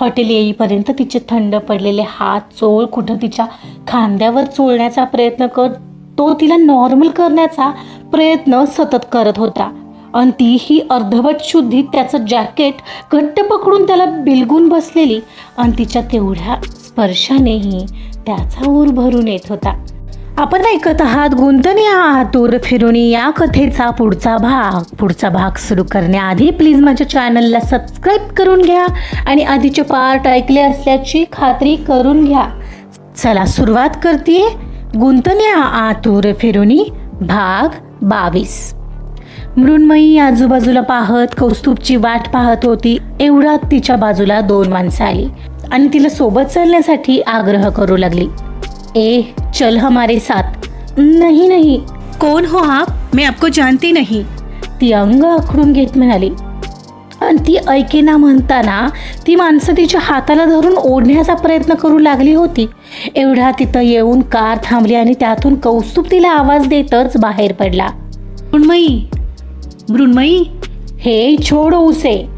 Hotel येईपर्यंत तिचे थंड पडलेले हात चोळ कुठं तिच्या खांद्यावर चोळण्याचा प्रयत्न कर तो तिला नॉर्मल करण्याचा प्रयत्न सतत करत होता. आणि ती ही अर्धवट शुद्धीत त्याचं जॅकेट घट्ट पकडून त्याला बिलगून बसलेली. आणि तिच्या तेवढ्या स्पर्शानेही त्याचा ऊर भरून येत होता. आपण ऐकत आहात गुंतन आतुर आतूर या कथेचा पुढचा भाग. पुढचा भाग सुरू करण्याआधी प्लीज माझ्या चॅनलला सबस्क्राईब करून घ्या आणि आधीचे पार्ट ऐकले असल्याची खात्री करून घ्या. चला सुरुवात करते गुंतनी या आतूर फिरुनी भाग बावीस. मृण्मयी आजूबाजूला पाहत कौस्तुभची वाट पाहत होती. एवढ्यात तिच्या बाजूला दोन माणसं आली आणि तिला सोबत चालण्यासाठी आग्रह करू लागली. ए चल हमारे साथ। नाही नाही। कौन हो आप? मैं आपको जानती नहीं। ती अंग आखडून घेत म्हणाली आणि ती ऐकेना म्हणताना ती माणसं तिच्या हाताला धरून ओढण्याचा प्रयत्न करू लागली होती. एवढ्या तिथं येऊन कार थांबली आणि त्यातून कौस्तुभ तिला आवाज देतच बाहेर पडला. मृण्मयी मृण्मयी. हे छोड उसे.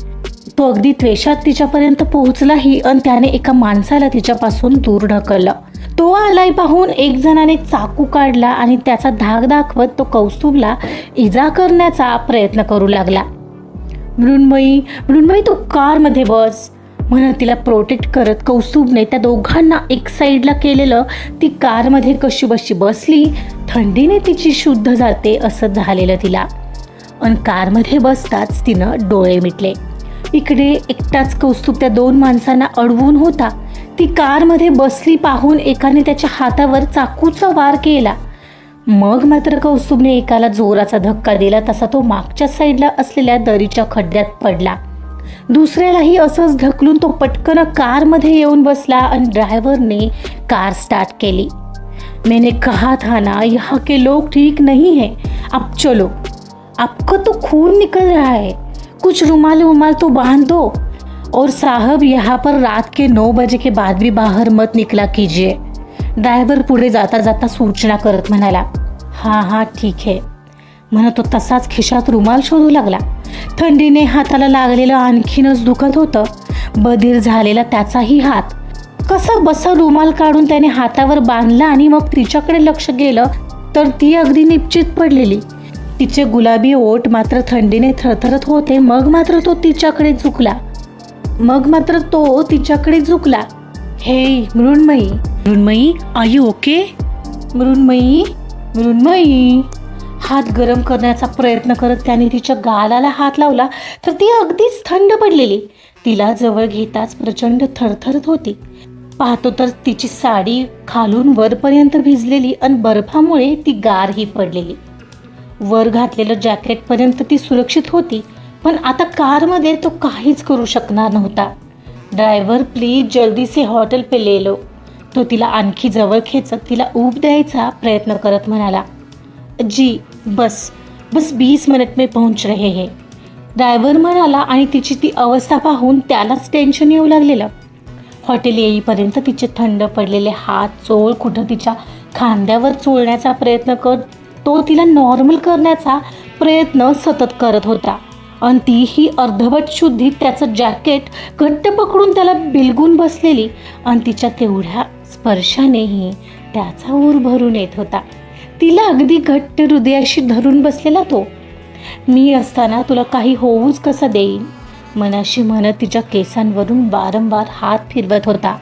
तो अगदी त्वेषात तिच्यापर्यंत पोहोचलाही आणि त्याने एका माणसाला तिच्यापासून दूर ढकललं. तो आलाय पाहून एक जणाने चाकू काढला आणि त्याचा धाक दाखवत तो कौस्तुभला इजा करण्याचा प्रयत्न करू लागला. मृण्मयी मृण्मयी तू कारमध्ये बस. म्हणत तिला प्रोटेक्ट करत कौस्तुभने त्या दोघांना एक साईडला केलेलं ती कारमध्ये कशी बशी बसली. थंडीने तिची शुद्ध जाते असं झालेलं तिला. आणि कारमध्ये बसताच तिनं डोळे मिटले. इकडे एकटाच कौस्तुभ त्या दोन माणसांना अडवून होता. ती कारमध्ये बसली पाहून एकाने त्याच्या हातावर चाकूचा वार केला. मग मात्र कौस्तुभने एकाला जोराचा धक्का दिला तसा तो मागच्या साईडला असलेल्या दरीच्या खड्ड्यात पडला. दुसऱ्यालाही असंच ढकलून तो पटकन कारमध्ये येऊन बसला आणि ड्रायव्हरने कार स्टार्ट केली. मैंने कहा था ना यहाँ के लोग ठीक नहीं है। अब चलो। आपका तो खून निकल रहा है। कुछ रुमाल रुमाल तो बांध। दो और साहब यहाँ पर रात के नौ बजे के बाद भी बाहर मत निकला कीजिए। ड्रायव्हर पुढे जाता जाता सूचना करत म्हणाला हां हां ठीक आहे म्हणत तो तसाच खिशात रुमाल शोधू लागला. थंडीने हाताला लागलेलं आणखीनच दुखत होतं. बधीर झालेला त्याचाही हात. कसा बसा रुमाल काढून त्याने हातावर बांधला आणि मग तिच्याकडे लक्ष गेलं तर ती अगदी निश्चित पडलेली. तिचे गुलाबी ओठ मात्र थंडीने थरथरत होते मग मात्र तो तिच्याकडे झुकला. मग मात्र तो तिच्याकडे झुकला. हे Mrinmayi. Mrinmayi are you okay Mrinmayi Mrinmayi. हात गरम करण्याचा प्रयत्न करत त्याने तिच्या गालाला हात लावला तर ती अगदीच थंड पडलेली. तिला जवळ घेताच प्रचंड थरथरत होती. पाहतो तर तिची साडी खालून वरपर्यंत भिजलेली आणि बर्फामुळे ती गारही पडलेली. वर घातलेलं जॅकेटपर्यंत ती सुरक्षित होती. पण आता कारमध्ये तो काहीच करू शकणार नव्हता. ड्रायव्हर प्लीज जल्दी से हॉटेल पे ले लो तो तिला आणखी जवळ खेचत तिला ऊब द्यायचा प्रयत्न करत म्हणाला जी बस बस बीस मिनिट में पहुंच रहे हे. ड्रायव्हर म्हणाला आणि तिची ती अवस्था पाहून त्यालाच टेन्शन येऊ लागलेलं. हॉटेल येईपर्यंत तिचे थंड पडलेले हात चोळ कुठं तिच्या खांद्यावर चोळण्याचा प्रयत्न कर तो तिला नॉर्मल करण्याचा प्रयत्न सतत करत होता. आणि ती ही अर्धवट शुद्धीत त्याचं जॅकेट घट्ट पकडून त्याला बिलगून बसलेली. आणि तिच्या तेवढ्या स्पर्शानेही त्याचा ऊर भरून येत होता. तिला अगदी घट्ट हृदयाशी धरून बसलेला तो. मी असताना तुला काही होऊच कसा देईन? मनाशी म्हणत तिच्या केसांवरून वारंवार हात फिरवत होता.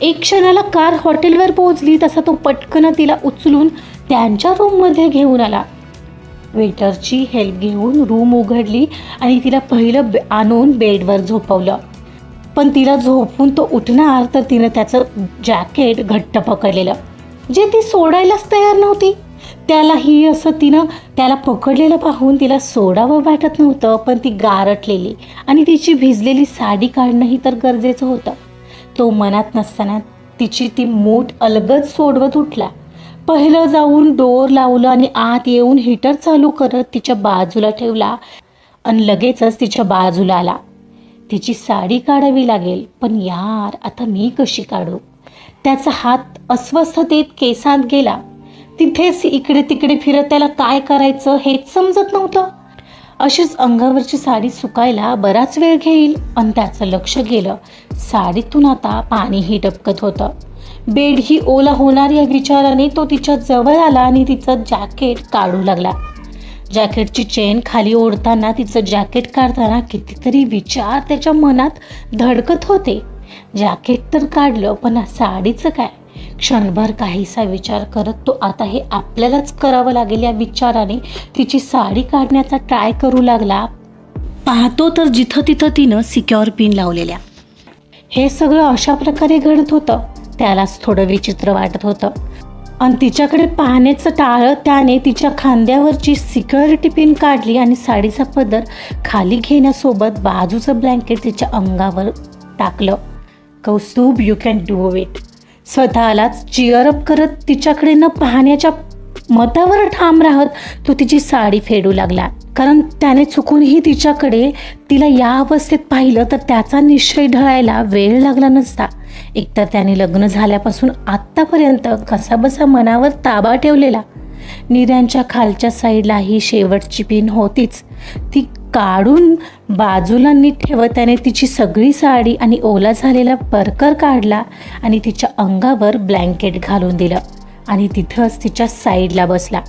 एक क्षणाला कार हॉटेलवर पोहोचली तसा तो पटकन तिला उचलून त्यांच्या रूममध्ये घेऊन आला. वेटरची हेल्प घेऊन रूम उघडली आणि तिला पहिलं बे आणून बेडवर झोपवलं. पण तिला झोपून तो उठणार तर तिनं त्याचं जॅकेट घट्ट पकडलेलं. जे ती सोडायलाच तयार नव्हती. त्यालाही असं तिनं त्याला पकडलेलं पाहून तिला सोडावं वाटत नव्हतं पण ती गारटलेली आणि तिची भिजलेली साडी काढणंही तर गरजेचं होतं. तो मनात नसताना तिची ती मूठ अलगद सोडवत उठला. पहिलं जाऊन डोर लावलं आणि आत येऊन हीटर चालू करत तिच्या बाजूला ठेवला. आणि लगेचच तिच्या बाजूला आला. तिची साडी काढावी लागेल पण यार आता मी कशी काढू? त्याचा हात अस्वस्थतेत केसात गेला. तिथेच इकडे तिकडे फिरत त्याला काय करायचं हेच समजत नव्हतं. अशीच अंगावरची साडी सुकायला बराच वेळ घेईल आणि त्याचं लक्ष गेलं. साडीतून आता पाणीही टपकत होतं. बेड ही ओला होणार या विचाराने तो तिच्या जवळ आला आणि तिचं जॅकेट काढू लागला. जॅकेटची चेन खाली ओढताना तिचं जॅकेट काढताना कितीतरी विचार त्याच्या मनात धडकत होते. जॅकेट तर काढलं पण साडीचं काय? क्षणभर काहीसा विचार करत तो आता हे आपल्यालाच करावं लागेल या विचाराने तिची साडी काढण्याचा ट्राय करू लागला. पाहतो तर जिथं तिथं तिनं सिक्युअर पिन लावलेल्या. हे सगळं अशा प्रकारे घडत होतं. त्यालाच थोडं विचित्र वाटत होतं. आणि तिच्याकडे पाहण्याचं टाळं त्याने तिच्या खांद्यावरची सिक्युरिटी पिन काढली आणि साडीचा पदर खाली घेण्यासोबत बाजूचं ब्लँकेट तिच्या अंगावर टाकलं. Kaustubh you can do it स्वतःलाच चिअरअप करत तिच्याकडे न पाहण्याच्या मतावर ठाम राहत तो तिची साडी फेडू लागला. कारण त्याने चुकूनही तिच्याकडे तिला या अवस्थेत पाहिलं तर त्याचा निश्चय ढळायला वेळ लागला नसता. एकतर त्याने लग्न झाल्यापासून आत्तापर्यंत कसाबसा मनावर ताबा ठेवलेला. निऱ्यांच्या खालच्या साईडला ही शेवटची पिन होतीच. ती काढून बाजूला नीट ठेवत त्याने तिची सगळी साडी आणि ओला झालेला परकर काढला आणि तिच्या अंगावर ब्लँकेट घालून दिलं. आणि तिथंच तिच्या साईडला बसला.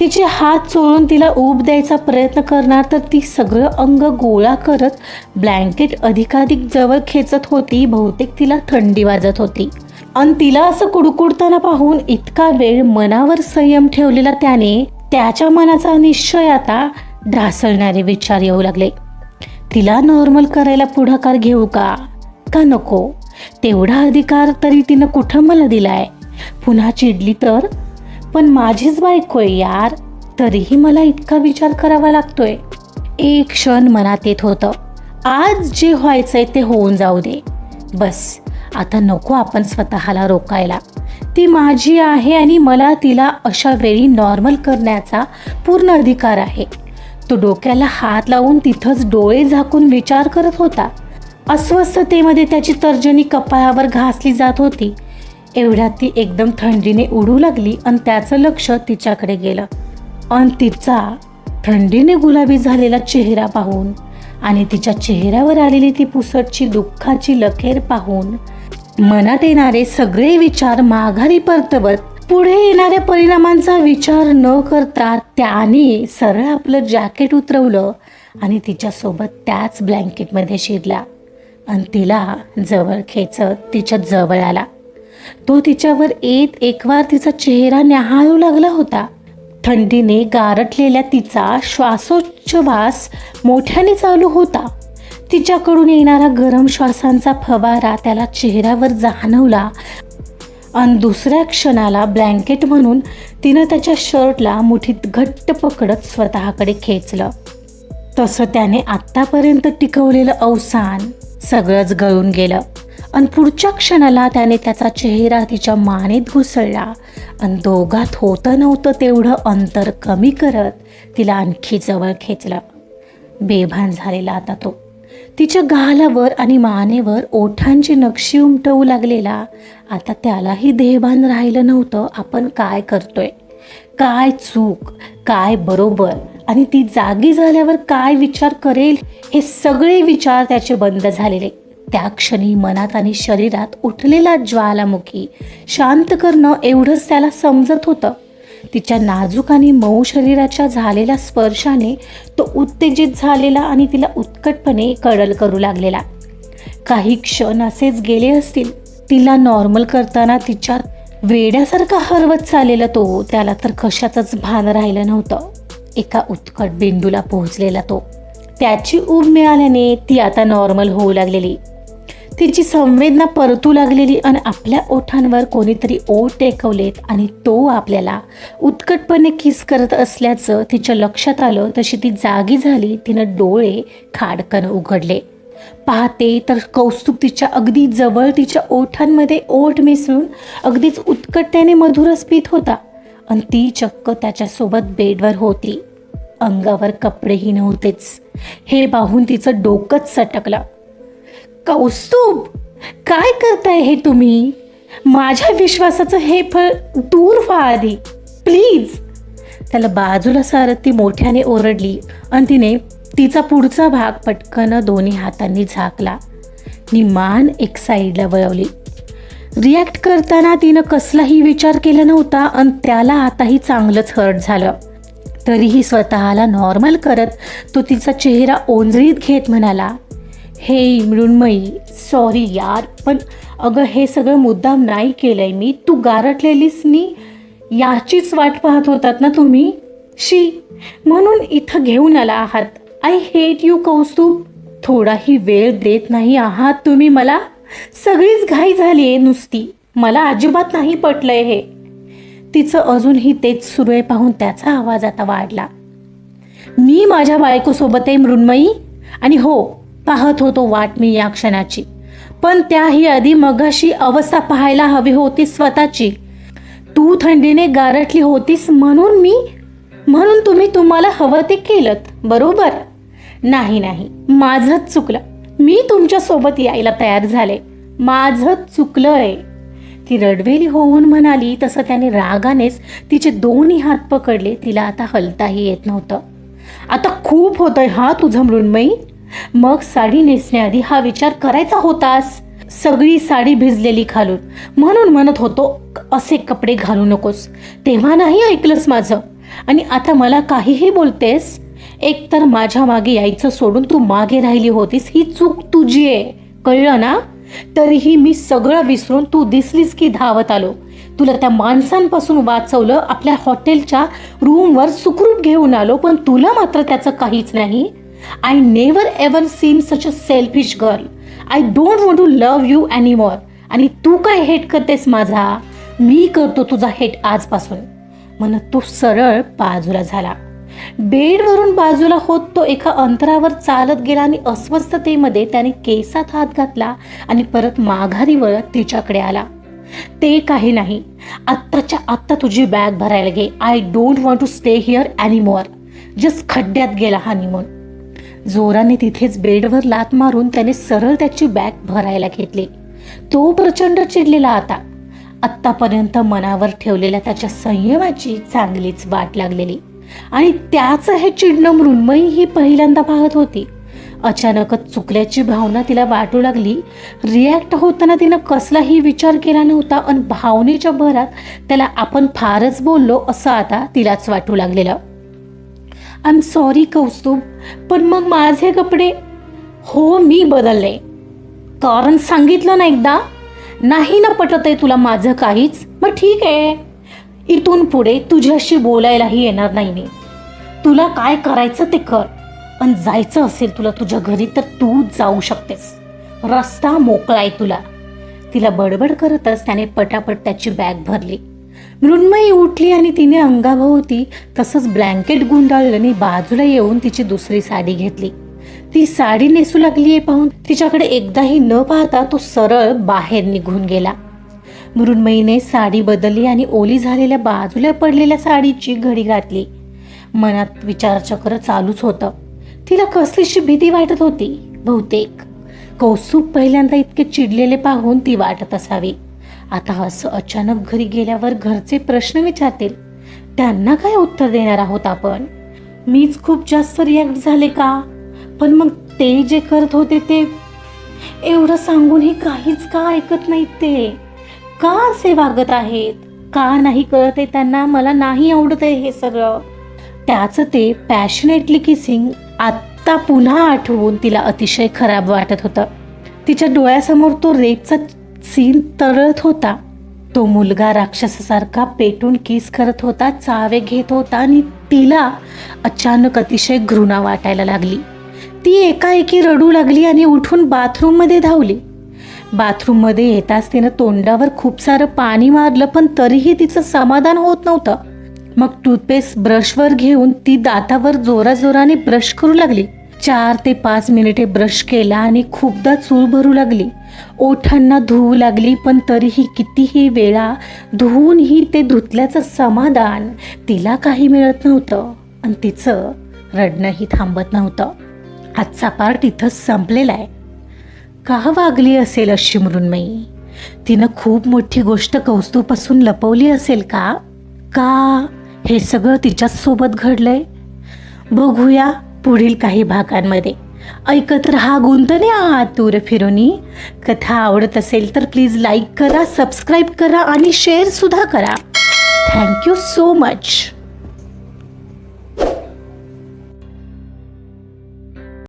तिचे हात चोळून तिला ऊब द्यायचा प्रयत्न करणार तर ती सगळं अंग गोळा करत ब्लँकेट अधिकाधिक जवळ खेचत होती बहुतेक तिला थंडी वाजत होती. आणि तिला असं कुडकुडताना पाहून इतका वेळ मनावर संयम ठेवलेला त्याने त्याच्या मनाचा निश्चय आता ढासळणारे विचार येऊ लागले. तिला नॉर्मल करायला पुढाकार घेऊ का? का नको? तेवढा अधिकार तरी तिनं कुठं मला दिलाय? पुन्हा चिडली तर? पण माझीच बायको आहे यार. तरीही मला इतका विचार करावा लागतोय. एक क्षण मनात येत होतं आज जे व्हायचंय ते होऊन जाऊ दे. बस आता नको आपण स्वतःला रोकायला. ती माझी आहे आणि मला तिला अशा वेळी नॉर्मल करण्याचा पूर्ण अधिकार आहे. तो डोक्याला हात लावून तिथंच डोळे झाकून विचार करत होता. अस्वस्थतेमध्ये त्याची तर्जनी कपाळावर घासली जात होती. एवढ्यात ती एकदम थंडीने उडू लागली आणि त्याचं लक्ष तिच्याकडे गेलं. आणि तिचा थंडीने गुलाबी झालेला चेहरा पाहून आणि तिच्या चेहऱ्यावर आलेली ती पुसटची दुःखाची लखेर पाहून मनात येणारे सगळे विचार माघारी परतवत पुढे येणाऱ्या परिणामांचा विचार न करता त्याने सरळ आपलं जॅकेट उतरवलं आणि तिच्यासोबत त्याच ब्लँकेटमध्ये शिरला. आणि तिला जवळ खेचत तिच्या जवळ आला. तो तिच्यावर येत एकवार तिचा चेहरा न्याहाळू लागला होता. थंडीने गारटलेल्या तिचा श्वासोच्छवास मोठ्याने चालू होता. तिच्याकडून येणारा गरम श्वासांचा फवारा त्याला चेहऱ्यावर जाणवला. आणि दुसऱ्या क्षणाला ब्लँकेट म्हणून तिनं त्याच्या शर्टला मुठीत घट्ट पकडत स्वतःकडे खेचलं. तसं त्याने आत्तापर्यंत टिकवलेलं अवसान सगळंच गळून गेलं. आणि पुढच्या क्षणाला त्याने त्याचा चेहरा तिच्या मानेत घुसळला. आणि दोघात होतं नव्हतं तेवढं अंतर कमी करत तिला आणखी जवळ खेचलं. बेभान झालेला आता तो. तिच्या गालावर आणि मानेवर ओठांची नक्षी उमटवू लागलेला. आता त्यालाही देहभान राहिलं नव्हतं आपण काय करतोय? काय चूक? काय बरोबर? आणि ती जागी झाल्यावर काय विचार करेल? हे सगळे विचार त्याचे बंद झालेले. त्या क्षणी मनात आणि शरीरात उठलेला ज्वालामुखी शांत करणं एवढंच त्याला समजत होतं. तिच्या नाजूक आणि मऊ शरीराच्या झालेल्या स्पर्शाने तो उत्तेजित झालेला आणि तिला उत्कटपणे कडल करू लागलेला. काही क्षण असेच गेले असतील तिला नॉर्मल करताना तिच्या वेड्यासारखा हरवत चाललेला तो त्याला तर कशाचंच भान राहिलं नव्हतं. एका उत्कट बिंदूला पोहोचलेला तो. त्याची ऊब मिळाल्याने ती आता नॉर्मल होऊ लागलेली. तिची संवेदना परतू लागलेली आणि आपल्या ओठांवर कोणीतरी ओठ टेकवलेत आणि तो आपल्याला उत्कटपणे किस करत असल्याचं तिच्या लक्षात आलं तशी ती जागी झाली तिनं डोळे खाडकन उघडले. पाहते तर कौस्तुभ तिच्या अगदी जवळ तिच्या ओठांमध्ये ओठ मिसळून अगदीच उत्कटतेने मधुरस पीत होता आणि ती चक्क त्याच्यासोबत बेडवर होती. अंगावर कपडेही नव्हतेच. हे पाहून तिचं डोकंच सटकलं. कौस्तुभ काय करताय हे तुम्ही? माझ्या विश्वासाचं हे फळ दूर व्हा आधी. प्लीज. त्याला बाजूला सारत ती मोठ्याने ओरडली आणि तिने तिचा पुढचा भाग पटकन दोन्ही हातांनी झाकला. नि मान एक साईडला वळवली. रिॲक्ट करताना तिनं कसलाही विचार केला नव्हता आणि त्याला आताही चांगलंच हर्ट झालं. तरीही स्वतःला नॉर्मल करत तो तिचा चेहरा ओंजळीत घेत म्हणाला हे मृण्मयी सॉरी यार पण अगं हे सगळं मुद्दाम नाही केलं आहे मी. तू गारटलेलीस नी? याचीच वाट पाहत होतात ना तुम्ही? शी म्हणून इथं घेऊन आला आहात. I hate you Kaustubh. थोडाही वेळ देत नाही आहात तुम्ही मला? सगळीच घाई झाली आहे नुसती. मला अजिबात नाही पटलंय हे. तिचं अजूनही तेच सुरू आहे पाहून त्याचा आवाज आता वाढला. मी माझ्या बायकोसोबत आहे मृण्मयी? आणि हो पाहत होतो वाट मी या क्षणाची. पण त्याही आधी मगाशी अवस्था पाहायला हवी होती स्वतःची. तू थंडीने गारठली होतीस म्हणून मी म्हणून तुम्ही तुम्हाला हवं ते केलं बरोबर? नाही नाही माझंच चुकलं. मी तुमच्यासोबत यायला तयार झाले. माझंच चुकलंय. ती रडवेली होऊन म्हणाली तसं त्याने रागानेच तिचे दोन्ही हात पकडले. तिला आता हलताही येत नव्हतं. आता खूप होतंय हा तुझं मृण्मयी? मग साडी नेसण्याआधी हा विचार करायचा होतास? सगळी साडी भिजलेली घालून. म्हणून म्हणत होतो असे कपडे घालू नकोस. तेव्हा नाही ऐकलंस माझं. आणि आता मला काहीही बोलतेस? एकतर माझ्या मागे यायचं सोडून तू मागे राहिली होतीस ही चूक तुझी आहे. कळलं ना? तरीही मी सगळं विसरून तू दिसलीस की धावत आलो. तुला त्या माणसांपासून वाचवलं आपल्या हॉटेलच्या रूमवर सुखरूप घेऊन आलो पण तुला मात्र त्याचं काहीच नाही. I never ever seen such a selfish girl I don't want to love you anymore आणि तू काय हेट करतेस माझा? मी करतो तुझा हेट आजपासून. म्हणत तो सरळ बाजूला झाला. बेडवरून बाजूला होत तो एका अंतरावर चालत गेला आणि अस्वस्थतेमध्ये त्याने केसात हात घातला आणि परत माघारी वळत तिच्याकडे आला. ते काही नाही. आत्ताच्या आत्ता तुझी बॅग भरायला घे. I don't want to stay here anymore just खड्ड्यात गेला हनीमून जोराने तिथेच बेडवर लात मारून त्याने सरळ त्याची बॅग भरायला घेतली. तो प्रचंड चिडलेला आता आत्तापर्यंत मनावर ठेवलेल्या त्याच्या संयमाची चांगलीच वाट लागलेली. आणि त्याचं हे चिडणं मृण्मयी ही पहिल्यांदा पाहत होती. अचानकच चुकल्याची भावना तिला वाटू लागली. रिॲक्ट होताना तिनं कसलाही विचार केला नव्हता आणि भावनेच्या भरात त्याला आपण फारच बोललो असं आता तिलाच वाटू लागलेलं. आय एम सॉरी कौस्तुभ पण मग माझे कपडे हो मी बदलले. कारण सांगितलं ना एकदा नाही ना पटत आहे तुला माझं काहीच मग ठीक आहे. इथून पुढे तुझ्याशी बोलायलाही येणार नाही मी. तुला काय करायचं ते कर पण जायचं असेल तुला तुझ्या घरी तर तू जाऊ शकतेस. रस्ता मोकळा आहे तुला. तिला बडबड करतच त्याने पटापट त्याची बॅग भरली. मृण्मयी उठली आणि तिने अंगाभोवती तसंच ब्लँकेट गुंडाळलं आणि बाजूला येऊन तिची दुसरी साडी घेतली. ती साडी नेसू लागली आहे पाहून तिच्याकडे एकदाही न पाहता तो सरळ बाहेर निघून गेला. मृण्मयीने साडी बदलली आणि ओली झालेल्या बाजूला पडलेल्या साडीची घडी घातली मनात विचारचक्र चालूच होतं. तिला कसलीशी भीती वाटत होती? बहुतेक. कौस्तुभ पहिल्यांदा इतके चिडलेले पाहून ती वाटत असावी. आता असं अचानक घरी गेल्यावर घरचे प्रश्न विचारतील. त्यांना काय उत्तर देणार आहोत आपण? मीच खूप जास्त रिॲक्ट झाले का? पण मग ते जे करत होते ते एवढं सांगूनही काहीच का ऐकत नाहीत ते? का असे वागत आहेत? का नाही कळत आहे त्यांना? मला नाही आवडत आहे हे सगळं. त्याचं ते पॅशनेटली किसिंग आत्ता पुन्हा आठवून तिला अतिशय खराब वाटत होतं. तिच्या डोळ्यासमोर तो रेपचा सीन तरळत होता. तो मुलगा राक्षसासारखा पेटून किस करत होता चावे घेत होता आणि तिला अचानक अतिशय घृणा वाटायला लागली. ती एकाएकी रडू लागली आणि उठून बाथरूममध्ये धावली. बाथरूममध्ये येताच तिनं तोंडावर खूप सारं पाणी मारलं पण तरीही तिचं समाधान होत नव्हतं. मग टूथपेस्ट ब्रशवर घेऊन ती दातावर जोराजोराने ब्रश करू लागली. चार ते पाच मिनिटे ब्रश केला आणि खूपदा चूळ भरू लागली. ओठांना धुवू लागली पण तरीही कितीही वेळा धुवूनही ते धुतल्याचं समाधान तिला काही मिळत नव्हतं आणि तिचं रडणंही थांबत नव्हतं. आजचा पार्ट इथं संपलेला आहे. का वागली असेल अशी मृण्मयी? तिनं खूप मोठी गोष्ट कौस्तुपासून लपवली असेल का? का हे सगळं तिच्याच सोबत घडलंय? बघूया. पुढील काही भागांमध्ये. ऐकत रहा गुंतने आतूर फिरोनी. कथा आवडत असेल तर प्लीज लाईक करा सबस्क्राईब करा आणि शेअर सुद्धा करा. Thank you so much